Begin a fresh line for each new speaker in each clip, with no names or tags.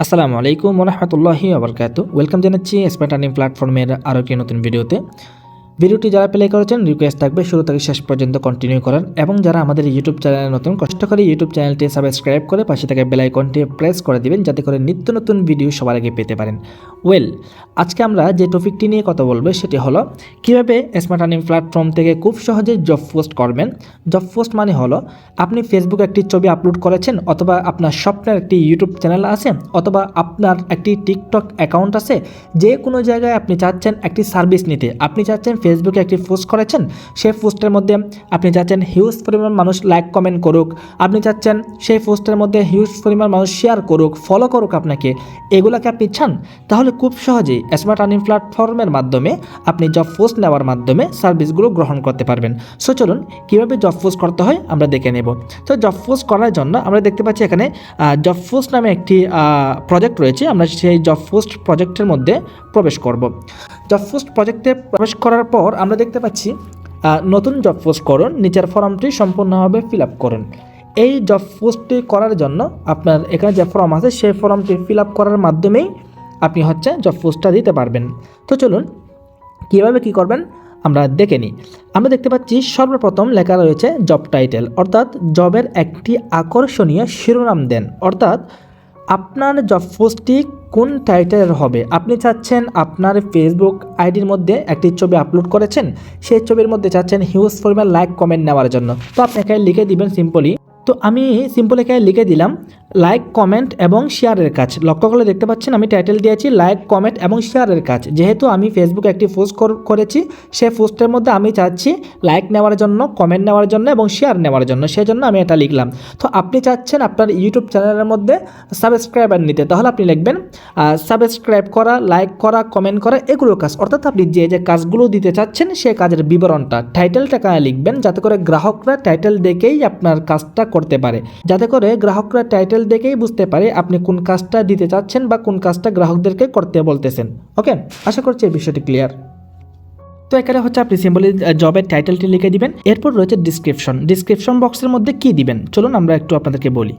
আসসালামু আলাইকুম রহমতুল্লাহি আবরকাত ওয়েলকাম জানাচ্ছি স্মার্ট আর্নিং প্ল্যাটফর্মের আরও একটি নতুন ভিডিওতে। ভিডিওটি যারা প্লে করেছেন রিকোয়েস্ট থাকবে শুরু থেকে শেষ পর্যন্ত কন্টিনিউ করার এবং যারা আমাদের ইউটিউব চ্যানেলে নতুন, কষ্ট করে ইউটিউব চ্যানেলটি সাবস্ক্রাইব করে পাশে থেকে বেল আইকনটি প্রেস করে দিবেন যাতে করে নিত্য নতুন ভিডিও সবার আগে পেতে পারেন। ওয়েল আজকে আমরা যে টপিকটি নিয়ে কথা বলব সেটি হলো, কীভাবে স্মার্ট আর্নিং প্ল্যাটফর্ম থেকে খুব সহজে জব পোস্ট করবেন? জব পোস্ট মানে হলো, আপনি ফেসবুকে একটি ছবি আপলোড করেছেন অথবা আপনার স্বপ্নের একটি ইউটিউব চ্যানেল আছে অথবা আপনার একটি টিকটক অ্যাকাউন্ট আছে, যে কোনো জায়গায় আপনি চাচ্ছেন একটি সার্ভিস নিতে। আপনি চাচ্ছেন ফেসবুকে একটি পোস্ট করেছেন। সেই পোস্টের মধ্যে আপনি চাচ্ছেন হিউজ পরিমাণ মানুষ লাইক কমেন্ট করুক। আপনি চাচ্ছেন সেই পোস্টের মধ্যে হিউজ পরিমাণ মানুষ শেয়ার করুক ফলো করুক আপনাকে। এগুলোকে আপনি চান? তাহলে খুব সহজেই স্মার্ট আর্নিং প্ল্যাটফর্মের মাধ্যমে আপনি জব পোস্ট নেওয়ার মাধ্যমে সার্ভিসগুলো গ্রহণ করতে পারবেন। সো চলুন কীভাবে জব পোস্ট করতে হয় আমরা দেখে নেব। তো জব পোস্ট করার জন্য আমরা দেখতে পাচ্ছি এখানে জব পোস্ট নামে একটি প্রজেক্ট রয়েছে। আমরা সেই জব পোস্ট প্রজেক্টের মধ্যে প্রবেশ করব। জব পোস্ট প্রজেক্টে প্রবেশ করার পর আমরা দেখতে পাচ্ছি নতুন জব পোস্ট করুন, নিচের ফর্মটি সম্পূর্ণভাবে ফিল আপ করুন। এই জব পোস্টটি করার জন্য আপনার এখানে যে ফর্ম আছে, সেই ফর্মটি ফিল আপ করার মাধ্যমেই আপনি হচ্ছে জব পোস্টটা দিতে পারবেন। তো চলুন, কীভাবে কী করবেন আমরা দেখে নিই। আমরা দেখতে পাচ্ছি, সর্বপ্রথম লেখা রয়েছে জব টাইটেল অর্থাৎ জবের একটি আকর্ষণীয় শিরোনাম দেন। অর্থাৎ আপনার জব পোস্টটি কোন টাইটেলের হবে? আপনি চাচ্ছেন আপনার ফেসবুক আইডির মধ্যে একটি ছবি আপলোড করেছেন, সেই ছবির মধ্যে চাচ্ছেন হিউজ পরিমাণ লাইক কমেন্ট নেওয়ার জন্য। তো আপনি এখানে লিখে দিবেন সিম্পলি তো আমি সিম্পল এখানে লিখে দিলাম লাইক কমেন্ট এবং শেয়ারের কাজ। লক্ষ্য করলে দেখতে পাচ্ছেন আমি টাইটেল দিয়েছি লাইক কমেন্ট এবং শেয়ারের কাজ। যেহেতু আমি ফেসবুকে একটি পোস্ট করেছি সেই পোস্টের মধ্যে আমি চাচ্ছি লাইক নেওয়ার জন্য কমেন্ট নেওয়ার জন্য এবং শেয়ার নেওয়ার জন্য। সেই জন্য আমি এটা লিখলাম। তো আপনি চাচ্ছেন আপনার ইউটিউব চ্যানেলের মধ্যে সাবস্ক্রাইবার নিতে। তাহলে আপনি লিখবেন সাবস্ক্রাইব করা লাইক করা কমেন্ট করা, এগুলো কাজ। অর্থাৎ আপনি যে যে কাজগুলো দিতে চাচ্ছেন সেই কাজের বিবরণটা। টাইটেলটা কানে লিখবেন, যাতে করে গ্রাহকরা টাইটেল দেখেই আপনার কাজটা করতে পারে। যাতে করে গ্রাহকরা টাইটেল দেখেই বুঝতে পারে আপনি কোন কাজটা দিতে চাচ্ছেন বা কোন কাজটা গ্রাহকদেরকে করতে বলতেছেন। ওকে? আশা করছি এই বিষয়টি ক্লিয়ার তো এখানে হচ্ছে আপনি সিম্বলি জবের টাইটেলটি লিখে দিবেন। এরপর রয়েছে ডিসক্রিপশন ডিসক্রিপশন বক্সের মধ্যে কি দিবেন? চলুন আমরা একটু আপনাদেরকে বলি।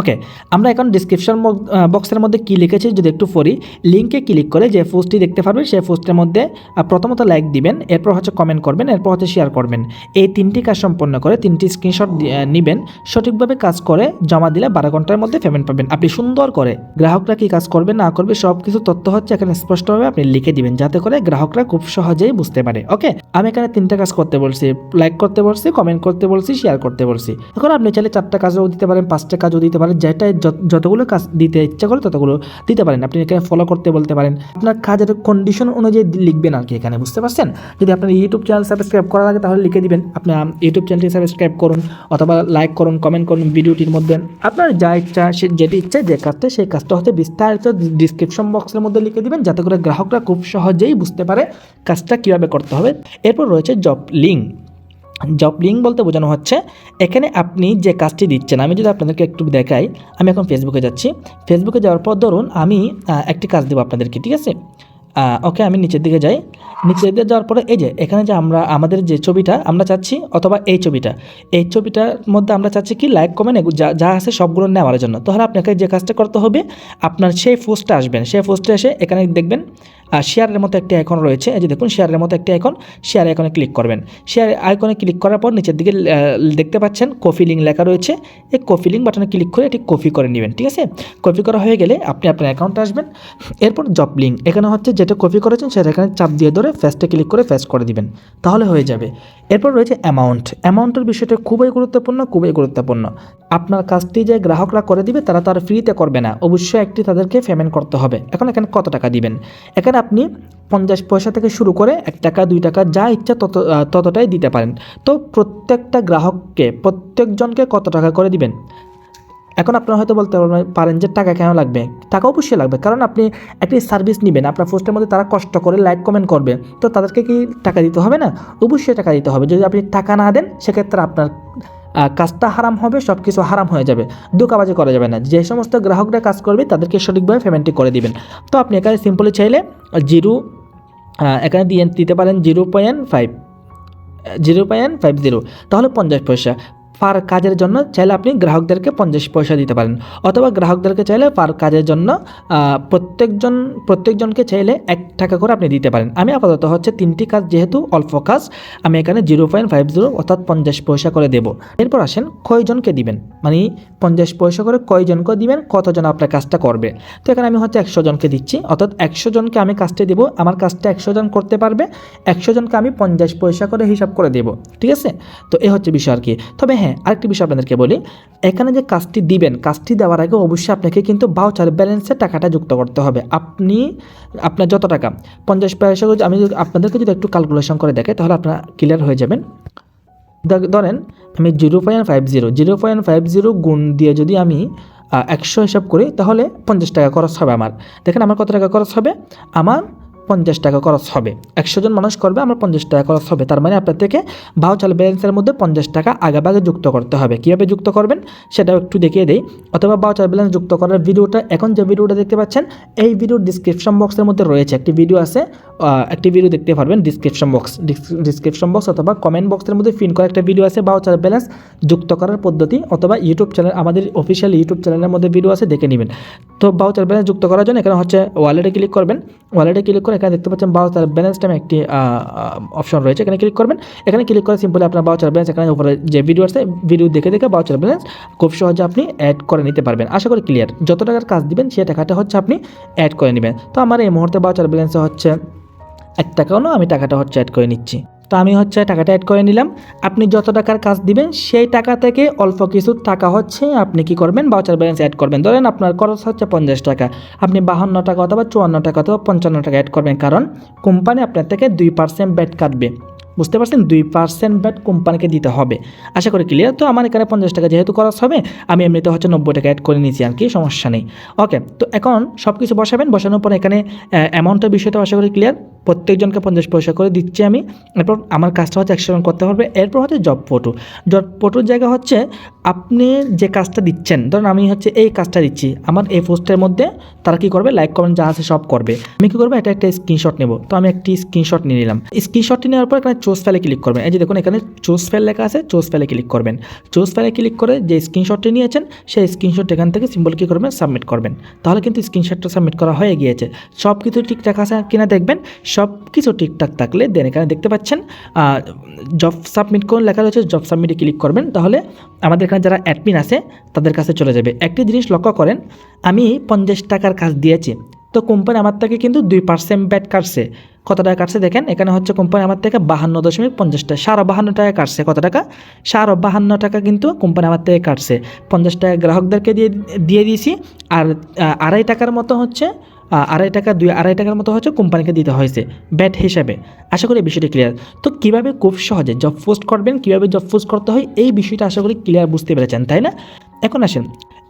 ওকে আমরা এখন ডিসক্রিপশন বক্সের মধ্যে কি লিখেছি যদি একটু পড়ি লিঙ্কে ক্লিক করে যে পোস্টটি দেখতে পারবেন, সেই পোস্টের মধ্যে প্রথমত লাইক দিবেন, এরপর হচ্ছে কমেন্ট করবেন, এরপর হচ্ছে শেয়ার করবেন। এই তিনটি কাজ সম্পন্ন করে, তিনটি স্ক্রিনশট নেবেন, সঠিকভাবে কাজ করে জমা দিলে বারো ঘণ্টার মধ্যে পেমেন্ট পাবেন। আপনি সুন্দর করে গ্রাহকরা কি কাজ করবে, না করবে সব কিছু তথ্য হচ্ছে এখানে স্পষ্টভাবে আপনি লিখে দিবেন, যাতে করে গ্রাহকরা খুব সহজেই বুঝতে পারে। ওকে আমি এখানে তিনটা কাজ করতে বলছি লাইক করতে বলছি কমেন্ট করতে বলছি শেয়ার করতে বলছি। এখন আপনি চাইলে চারটা কাজও দিতে পারেন, পাঁচটা কাজও দিতে পারেন। যেটা যত- যতগুলো কাজ দিতে ইচ্ছা করে ততগুলো দিতে পারেন। আপনি এখানে ফলো করতে বলতে পারেন। আপনার কাজের কন্ডিশন অনুযায়ী লিখবেন আর কি এখানে বুঝতে পারছেন? যদি আপনার ইউটিউব চ্যানেল সাবস্ক্রাইব করা লাগে তাহলে লিখে দিবেন। আপনি আম, ইউটিউব চ্যানেলটি সাবস্ক্রাইব করুন অথবা লাইক করুন কমেন্ট করুন ভিডিওটির মধ্যে। আপনার যা ইচ্ছা সে যেটি ইচ্ছা যে কাজটা সেই কাজটা হতে বিস্তারিত ডিসক্রিপশন বক্সের মধ্যে লিখে দিবেন। যাতে করে গ্রাহকরা খুব সহজেই বুঝতে পারে কাজটা কীভাবে করতে হবে। এরপর রয়েছে জব লিঙ্ক জব লিঙ্ক বলতে বোঝানো হচ্ছে, এখানে আপনি যে কাজটি দিচ্ছেন, আমি যদি আপনাদেরকে একটু দেখাই, আমি এখন ফেসবুকে যাচ্ছি। ফেসবুকে যাওয়ার পর ধরুন আমি একটি কাজ দেবো আপনাদেরকে, ঠিক আছে? ওকে, আমি নিচের দিকে যাই। নিচের দিকে যাওয়ার পরে এই যে, এখানে যে আমরা, আমাদের যে ছবিটা, আমরা চাচ্ছি অথবা এই ছবিটা। এই ছবিটার মধ্যে আমরা চাচ্ছি কি লাইক কমেন্ট যা যা আছে সবগুলো নেওয়ার জন্য। তাহলে আপনাকে যে কাজটা করতে হবে, আপনার সেই পোস্টে আসবেন সেই পোস্টে এসে এখানে দেখবেন শেয়ারের মতো একটি আইকন রয়েছে। এই যে দেখুন শেয়ারের মতো একটি আইকন শেয়ার আইকনে ক্লিক করবেন। শেয়ার আইকনে ক্লিক করার পর নিচের দিকে দেখতে পাচ্ছেন কফি লিঙ্ক লেখা রয়েছে। এই কফি লিঙ্ক বাটনে ক্লিক করে এটি কপি করে নেবেন, ঠিক আছে? কপি করা হয়ে গেলে আপনি আপনার অ্যাকাউন্টে আসবেন। এরপর জব লিঙ্ক এখানে হচ্ছে যেটা কপি করেছেন সেটা এখানে চাপ দিয়ে ধরে ফেস্টে ক্লিক করে ফেস্ট করে দিবেন। তাহলে হয়ে যাবে। এরপর রয়েছে অ্যামাউন্ট অ্যামাউন্টের বিষয়টা খুবই গুরুত্বপূর্ণ খুবই গুরুত্বপূর্ণ। আপনার কাজটি যে গ্রাহকরা করে দিবে, তারা তো আর ফ্রিতে করবে না। অবশ্যই একটি তাদেরকে পেমেন্ট করতে হবে। এখন এখানে কত টাকা দিবেন? এখানে আপনি পঞ্চাশ পয়সা থেকে শুরু করে এক টাকা, দুই টাকা যা ইচ্ছা তত ততটাই দিতে পারেন। তো প্রত্যেকটা গ্রাহককে, প্রত্যেকজনকে কত টাকা করে দিবেন? এখন আপনারা হয়তো বলতে পারেন যে টাকা কেন লাগবে? টাকা অবশ্যই লাগবে, কারণ আপনি একটি সার্ভিস নেবেন। আপনার পোস্টের মধ্যে তারা কষ্ট করে লাইক কমেন্ট করবে। তো তাদেরকে কি টাকা দিতে হবে না? অবশ্যই টাকা দিতে হবে। যদি আপনি টাকা না দেন, সেক্ষেত্রে আপনার কাজটা হারাম হবে সব কিছু হারাম হয়ে যাবে। দোকাবাজি করা যাবে না। যে সমস্ত গ্রাহকরা কাজ করবে, তাদেরকে সঠিকভাবে পেমেন্টটি করে দিবেন। তো আপনি এখানে সিম্পলি চাইলে জিরো এখানে দিয়ে দিতে পারেন zero point five zero point five zero তাহলে পঞ্চাশ পয়সা। পার কাজের জন্য চাইলে আপনি গ্রাহকদেরকে পঞ্চাশ পয়সা দিতে পারেন। অথবা গ্রাহকদেরকে চাইলে পার কাজের জন্য প্রত্যেকজন, প্রত্যেকজনকে চাইলে এক টাকা করে আপনি দিতে পারেন। আমি আপাতত হচ্ছে তিনটি কাজ যেহেতু অল্প কাজ, আমি এখানে জিরো পয়েন্ট ফাইভ জিরো অর্থাৎ পঞ্চাশ পয়সা করে দেবো। এরপর আসেন কয়জনকে দিবেন? মানে পঞ্চাশ পয়সা করে কয়জনকে দিবেন? কতজন আপনার কাজটা করবে? তো এখানে আমি হচ্ছে একশো জনকে দিচ্ছি। অর্থাৎ একশো জনকে আমি কাজটা দেবো, আমার কাজটা একশো জন করতে পারবে, একশো জনকে আমি পঞ্চাশ পয়সা করে হিসাব করে দেবো। ঠিক আছে? তো এ হচ্ছে বিষয় আর কি। তবে হ্যাঁ আরেকটি বিষয় আপনাদেরকে বলি। এখানে যে কাজটি দিবেন, কাজটি দেওয়ার আগে অবশ্যই আপনাকে কিন্তু বাউচার ব্যালেন্সে টাকাটা যুক্ত করতে হবে। আপনি, আপনার যত টাকা, পঞ্চাশ পয়সা আমি আপনাদেরকে যদি একটু ক্যালকুলেশন করে দেখে, তাহলে আপনার ক্লিয়ার হয়ে যাবেন। ধরেন, আমি zero point five zero zero point five zero গুণ দিয়ে যদি আমি একশো হিসাব করি, তাহলে পঞ্চাশ টাকা খরচ হবে আমার। দেখেন আমার কত টাকা খরচ হবে? আমার পঞ্চাশ টাকা খরচ হবে। একশো জন মানুষ করবে, আমার পঞ্চাশ টাকা খরচ হবে। তার মানে আপনার থেকে ভাউচার ব্যালেন্সের মধ্যে পঞ্চাশ টাকা আগেভাগে যুক্ত করতে হবে। কীভাবে যুক্ত করবেন? সেটাও একটু দেখিয়ে দেই। অথবা ভাউচার ব্যালেন্স যুক্ত করার ভিডিওটা, এখন যে ভিডিওটা দেখতে পাচ্ছেন, এই ভিডিওর ডিসক্রিপশন বক্সের মধ্যে রয়েছে। একটি ভিডিও আছে একটি ভিডিও দেখতে পারবেন ডিসক্রিপশন বক্স ডিসক্রিপশন বক্স অথবা কমেন্ট বক্সের মধ্যে ফিন করা একটা ভিডিও আছে ভাউচার ব্যালেন্স যুক্ত করার পদ্ধতি অথবা ইউটিউব চ্যানেল আমাদের অফিসিয়াল ইউটিউব চ্যানেলের মধ্যে ভিডিও আছে, দেখে নেবেন। তো ভাউচার ব্যালেন্স যুক্ত করার জন্য এখানে হচ্ছে ওয়ালেটে ক্লিক করবেন ওয়ালেটে ক্লিক করে এখানে দেখতে পাচ্ছেন ভাউচার ব্যালেন্স নামে একটি অপশন রয়েছে, এখানে ক্লিক করবেন। এখানে ক্লিক করে সিম্পলি আপনার ভাউচার ব্যালেন্স এখানে উপরে যে ভিডিও আছে ভিডিও দেখে দেখে ভাউচার ব্যালেন্স খুব সহজে আপনি অ্যাড করে নিতে পারবেন। আশা করি ক্লিয়ার যত টাকার কাজ দিবেন সেই টাকাটা হচ্ছে আপনি অ্যাড করে নেবেন। তো আমার এই মুহূর্তে ভাউচার ব্যালেন্সে হচ্ছে এক টাকাও না, আমি টাকাটা হচ্ছে অ্যাড করে নিচ্ছি। তো আমি হচ্ছে টাকাটা অ্যাড করে নিলাম। আপনি যত টাকার কাজ দিবেন, সেই টাকা থেকে অল্প কিছু টাকা হচ্ছে আপনি কি করবেন? বাউচার ব্যালেন্স অ্যাড করবেন। ধরেন আপনার খরচ হচ্ছে পঞ্চাশ টাকা। আপনি বাহান্ন টাকা অথবা চুয়ান্ন টাকা অথবা পঞ্চান্ন টাকা অ্যাড করবেন। কারণ কোম্পানি আপনার থেকে দুই পার্সেন্ট ব্যাট কাটবে। বুঝতে পারছেন? দুই পার্সেন্ট ব্যাট কোম্পানিকে দিতে হবে। আশা করি ক্লিয়ার তো আমার এখানে পঞ্চাশ টাকা যেহেতু খরচ হবে, আমি এমনিতে হচ্ছে নব্বই টাকা অ্যাড করে নিয়েছি, আর কি, সমস্যা নেই। ওকে তো এখন সব কিছু বসাবেন, বসানোর পর এখানে অ্যামাউন্টের বিষয়টা আশা করি ক্লিয়ার প্রত্যেকজনকে পঞ্চাশ পয়সা করে দিচ্ছি আমি। এরপর আমার কাজটা হচ্ছে একশো করতে পারবে এরপর হচ্ছে জব ফটো জব ফটোর জায়গা হচ্ছে, আপনি যে কাজটা দিচ্ছেন, ধরুন আমি হচ্ছে এই কাজটা দিচ্ছি, আমার এই পোস্টের মধ্যে তারা কি করবে? লাইক কমেন্ট যা আছে সব করবে। আমি কি করব? এটা একটা স্ক্রিনশট নেব। তো আমি একটি স্ক্রিনশট নিয়ে নিলাম। স্ক্রিনশটটি নেওয়ার পর এখানে চোজ ফেলে ক্লিক করবেন। এই যে দেখুন, এখানে চোজ ফেল লেখা আছে চোজ ফেলে ক্লিক করবেন। চোজ ফেলে ক্লিক করে যে স্ক্রিনশটটি নিয়েছেন, সেই স্ক্রিনশট এখান থেকে সিম্বল কি করবেন সাবমিট করবেন। তাহলে কিন্তু স্ক্রিনশটটা সাবমিট করা হয়ে গিয়েছে। সব কিছু ঠিকঠাক আছে কিনা দেখবেন সব কিছু ঠিকঠাক থাকলে দেন এখানে দেখতে পাচ্ছেন জব সাবমিট করুন, লেখা রয়েছে জব সাবমিটে ক্লিক করবেন। তাহলে আমাদের এখানে যারা অ্যাডমিন আছে, তাদের কাছে চলে যাবে। একটি জিনিস লক্ষ্য করেন, আমি পঞ্চাশ টাকার কাজ দিয়েছি তো কোম্পানি আমার থেকে কিন্তু দুই পার্সেন্ট ব্যাট কাটছে। কত টাকা কাটছে দেখেন? এখানে হচ্ছে কোম্পানি আমার থেকে বাহান্ন দশমিক পঞ্চাশ টাকা। সাড়ে বাহান্ন টাকা কাটছে। কত টাকা? সাড়ে বাহান্ন টাকা কিন্তু কোম্পানি আমার থেকে কাটছে। পঞ্চাশ টাকা গ্রাহকদেরকে দিয়ে দিয়ে দিয়েছি। আর আড়াই টাকার মতো হচ্ছে আড়াই টাকা, দুই, আড়াই টাকার মতো হচ্ছে কোম্পানিকে দিতে হয়েছে। ব্যাট হিসাবে। আশা করি বিষয়টি ক্লিয়ার তো কীভাবে খুব সহজে জব পোস্ট করবেন, কীভাবে জব পোস্ট করতে হয়, এই বিষয়টা আশা করি ক্লিয়ার বুঝতে পেরেছেন, তাই না? এখন আসেন।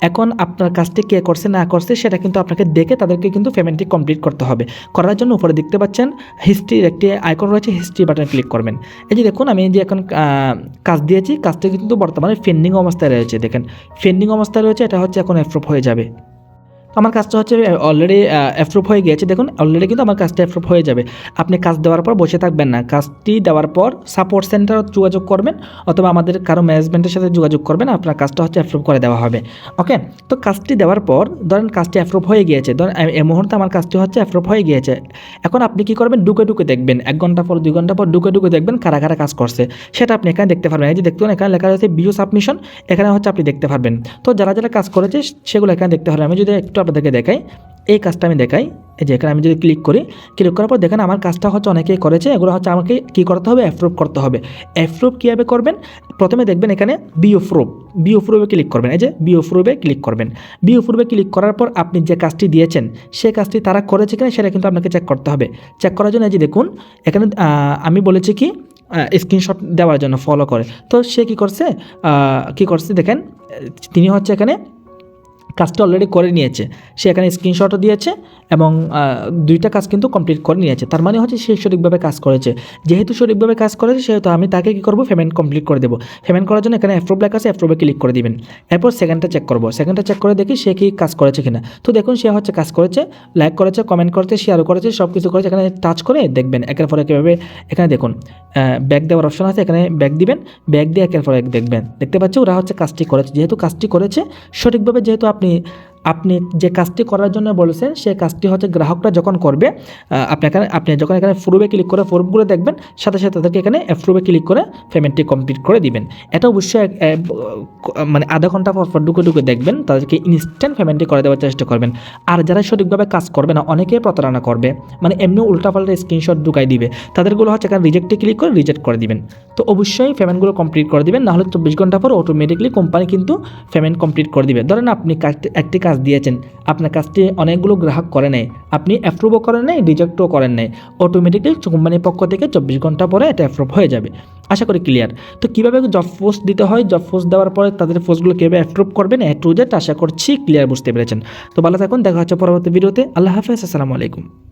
এখন আপনার কাজটি কে করছে, না করছে, সেটা কিন্তু আপনাকে দেখে তাদেরকে কিন্তু পেমেন্টটি কমপ্লিট করতে হবে। করার জন্য উপরে দেখতে পাচ্ছেন হিস্ট্রির একটি আইকন রয়েছে হিস্ট্রি বাটন ক্লিক করবেন। এই যে দেখুন, আমি যে এখন কাজ দিয়েছি, কাজটি কিন্তু বর্তমানে ফেন্ডিং অবস্থায় রয়েছে। দেখেন ফেন্ডিং অবস্থায় রয়েছে, এটা হচ্ছে এখন অ্যাপ্রুভ হয়ে যাবে। আমার কাজটা হচ্ছে অলরেডি অ্যাপ্রুভ হয়ে গিয়েছে। দেখুন অলরেডি কিন্তু আমার কাজটা অ্যাপ্রুভ হয়ে যাবে। আপনি কাজ দেওয়ার পর বসে থাকবেন না। কাজটি দেওয়ার পর সাপোর্ট সেন্টার যোগাযোগ করবেন, অথবা আমাদের কারও ম্যানেজমেন্টের সাথে যোগাযোগ করবেন, আপনার কাজটা হচ্ছে অ্যাপ্রুভ করে দেওয়া হবে। ওকে তো কাজটি দেওয়ার পর, ধরেন কাজটি অ্যাপ্রুভ হয়ে গিয়েছে, ধরেন এই মুহূর্তে আমার কাজটি হচ্ছে অ্যাপ্রুভ হয়ে গিয়েছে। এখন আপনি কি করবেন? ডুকে ডুকে দেখবেন। এক ঘণ্টা পর, দুই ঘণ্টা পর ডুকে ডুকে দেখবেন কারা কারা কাজ করছে। সেটা আপনি এখানে দেখতে পারবেন। এই যে দেখতে এখানে লেখা রয়েছে বিও সাবমিশন এখানে হচ্ছে আপনি দেখতে পারবেন। তো যারা যারা কাজ করেছে, সেগুলো এখানে দেখতে পারবেন। আমি যদি একটু আপনাদেরকে দেখাই। এই কাজটা আমি দেখাই। এই যে এখানে আমি যদি ক্লিক করি ক্লিক করার পর দেখেন আমার কাজটা হচ্ছে অনেকেই করেছে। এগুলো হচ্ছে আমাকে কী করতে হবে? অ্যাপ্রুভ করতে হবে। অ্যাপ্রুভ কীভাবে করবেন? প্রথমে দেখবেন এখানে বিও প্রুফ বিও প্রুফে ক্লিক করবেন। এই যে বিও প্রুফে ক্লিক করবেন। বিও প্রুফে ক্লিক করার পর আপনি যে কাজটি দিয়েছেন সেই কাজটি তারা করেছে কিনা সেটা কিন্তু আপনাকে চেক করতে হবে। চেক করার জন্য এই যে দেখুন, এখানে আমি বলেছি কি স্ক্রিনশট দেওয়ার জন্য ফলো করে। তো সে কি করছে? কি করছে? দেখেন, তিনি হচ্ছে এখানে কাজটা অলরেডি করে নিয়েছে। সে এখানে স্ক্রিনশটও দিয়েছে এবং দুইটা কাজ কিন্তু কমপ্লিট করে নিয়েছে। তার মানে হচ্ছে সে সঠিকভাবে কাজ করেছে। যেহেতু সঠিকভাবে কাজ করেছে, সেহেতু আমি তাকে কী করব? পেমেন্ট কমপ্লিট করে দেবো। পেমেন্ট করার জন্য এখানে অ্যাপ্রুভ লেখা আছে অ্যাপ্রুভে ক্লিক করে দিবেন। এরপর সেকেন্ডটা চেক করব। সেকেন্ডটা চেক করে দেখি সে কি কাজ করেছে কিনা। তো দেখুন, সে হচ্ছে কাজ করেছে লাইক করেছে কমেন্ট করেছে শেয়ার করেছে সব কিছু করেছে। এখানে টাচ করে দেখবেন, একের পর এক এভাবে এখানে দেখুন ব্যাগ দেওয়ার অপশন আছে, এখানে ব্যাগ দিবেন। ব্যাগ দিয়ে একের পর এক দেখবেন। দেখতে পাচ্ছি, ওরা হচ্ছে কাজটি করেছে। যেহেতু কাজটি করেছে, সঠিকভাবে যেহেতু আপনি అంటే আপনি যে কাজটি করার জন্য বলেছেন, সেই কাজটি হচ্ছে গ্রাহকরা যখন করবে আপনি এখানে, আপনি যখন এখানে প্রুফে ক্লিক করে প্রুফগুলো দেখবেন, সাথে সাথে তাদেরকে এখানে অ্যাপ্রুভে ক্লিক করে পেমেন্টটি কমপ্লিট করে দিবেন। এটা অবশ্যই মানে আধা ঘণ্টা পর পর ঢুকে ঢুকে দেখবেন, তাদেরকে ইনস্ট্যান্ট পেমেন্টটি করে দেওয়ার চেষ্টা করবেন। আর যারা সঠিকভাবে কাজ করবে না অনেকেই প্রতারণা করবে মানে এমনি উল্টাপাল্টা স্ক্রিনশট ঢুকাই দিবে। তাদেরগুলো হচ্ছে এখানে রিজেক্টে ক্লিক করে রিজেক্ট করে দিবেন। তো অবশ্যই পেমেন্টগুলো কমপ্লিট করে দিবেন, নাহলে চব্বিশ ঘণ্টা পর অটোমেটিকলি কোম্পানি কিন্তু পেমেন্ট কমপ্লিট করে দিবে। ধরেন আপনি একটি কাজ দিয়েছেন। আপনার কাজটি অনেকগুলো গ্রাহক করে নেয়। আপনি অ্যাপ্রুভও করেন নাই রিজেক্টও করেন নাই। অটোমেটিকলি কোম্পানির পক্ষ থেকে চব্বিশ ঘণ্টা পরে এটা অ্যাপ্রুভ হয়ে যাবে। আশা করি ক্লিয়ার তো কীভাবে জব পোস্ট দিতে হয়? জব পোস্ট দেওয়ার পরে তাদের পোস্টগুলো কীভাবে অ্যাপ্রুভ করবেন? এ টু জেট আশা করছি ক্লিয়ার বুঝতে পেরেছেন। তো ভালো থাকুন, দেখা হচ্ছে পরবর্তী ভিডিওতে। আল্লাহ হাফেজ, আসসালামু আলাইকুম।